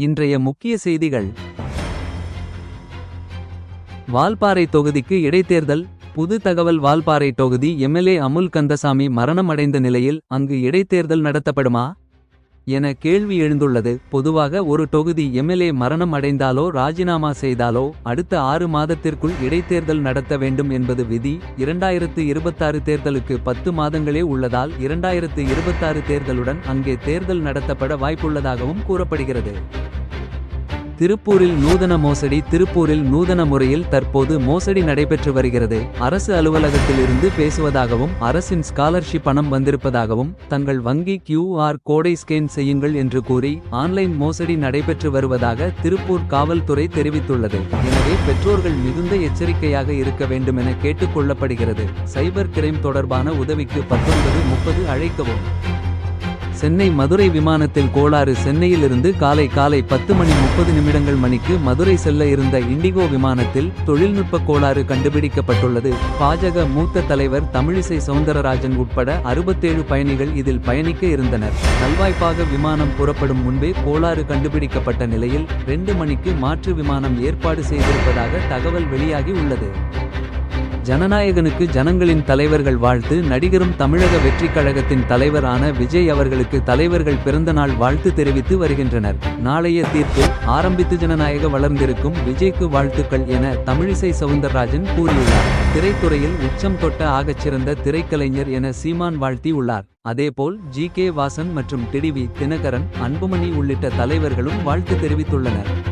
இன்றைய முக்கிய செய்திகள். வால்பாறை தொகுதிக்கு இடைத்தேர்தல். புது தகவல் வால்பாறை தொகுதி எம்எல்ஏ அமுல் கந்தசாமி மரணம் அடைந்த நிலையில் அங்கு இடைத்தேர்தல் நடத்தப்படுமா? என கேள்வி எழுந்துள்ளது. பொதுவாக ஒரு தொகுதி எம்எல்ஏ மரணம் அடைந்தாலோ ராஜினாமா செய்தாலோ அடுத்த ஆறு மாதத்திற்குள் இடைத்தேர்தல் நடத்த வேண்டும் என்பது விதி. இரண்டாயிரத்து இருபத்தாறு தேர்தலுக்கு பத்து மாதங்களே உள்ளதால் இரண்டாயிரத்து இருபத்தாறு தேர்தலுடன் அங்கே தேர்தல் நடத்தப்பட வாய்ப்புள்ளதாகவும் கூறப்படுகிறது. திருப்பூரில் நூதன மோசடி திருப்பூரில் நூதன முறையில் தற்போது மோசடி நடைபெற்று வருகிறது. அரசு அலுவலகத்திலிருந்து பேசுவதாகவும் அரசின் ஸ்காலர்ஷிப் பணம் வந்திருப்பதாகவும் தங்கள் வங்கி கியூஆர் கோடை ஸ்கேன் செய்யுங்கள் என்று கூறி ஆன்லைன் மோசடி நடைபெற்று வருவதாக திருப்பூர் காவல்துறை தெரிவித்துள்ளது. எனவே பெற்றோர்கள் மிகுந்த எச்சரிக்கையாக இருக்க வேண்டும் என கேட்டுக்கொள்ளப்படுகிறது சைபர் கிரைம் தொடர்பான உதவிக்கு பத்தொன்பது முப்பது அழைக்கவும். சென்னை மதுரை விமானத்தில் கோளாறு சென்னையிலிருந்து காலை காலை பத்து மணி முப்பது நிமிடங்கள் மணிக்கு மதுரை செல்ல இருந்த இண்டிகோ விமானத்தில் தொழில்நுட்ப கோளாறு கண்டுபிடிக்கப்பட்டுள்ளது. பாஜக மூத்த தலைவர் தமிழிசை சவுந்தரராஜன் உட்பட அறுபத்தேழு பயணிகள் இதில் பயணிக்க இருந்தனர். நல்வாய்ப்பாக விமானம் புறப்படும் முன்பே கோளாறு கண்டுபிடிக்கப்பட்ட நிலையில் ரெண்டு மணிக்கு மாற்று விமானம் ஏற்பாடு செய்திருப்பதாக தகவல் வெளியாகி உள்ளது. ஜனநாயகனுக்கு ஜனங்களின் தலைவர்கள் வாழ்த்து நடிகரும் தமிழக வெற்றிக் கழகத்தின் தலைவரான விஜய் அவர்களுக்கு தலைவர்கள் பிறந்தநாள் வாழ்த்து தெரிவித்து வருகின்றனர். நாளைய தீர்ப்பு ஆரம்பித்து ஜனநாயக வளர்ந்திருக்கும் விஜய்க்கு வாழ்த்துக்கள் என தமிழிசை சவுந்தரராஜன் கூறியுள்ளார். திரைத்துறையில் உச்சம் தொட்ட ஆகச்சிறந்த திரைக்கலைஞர் என சீமான் வாழ்த்தி உள்ளார் அதேபோல் ஜி கே வாசன் மற்றும் டிடிவி தினகரன் அன்புமணி உள்ளிட்ட தலைவர்களும் வாழ்த்து தெரிவித்துள்ளனர்.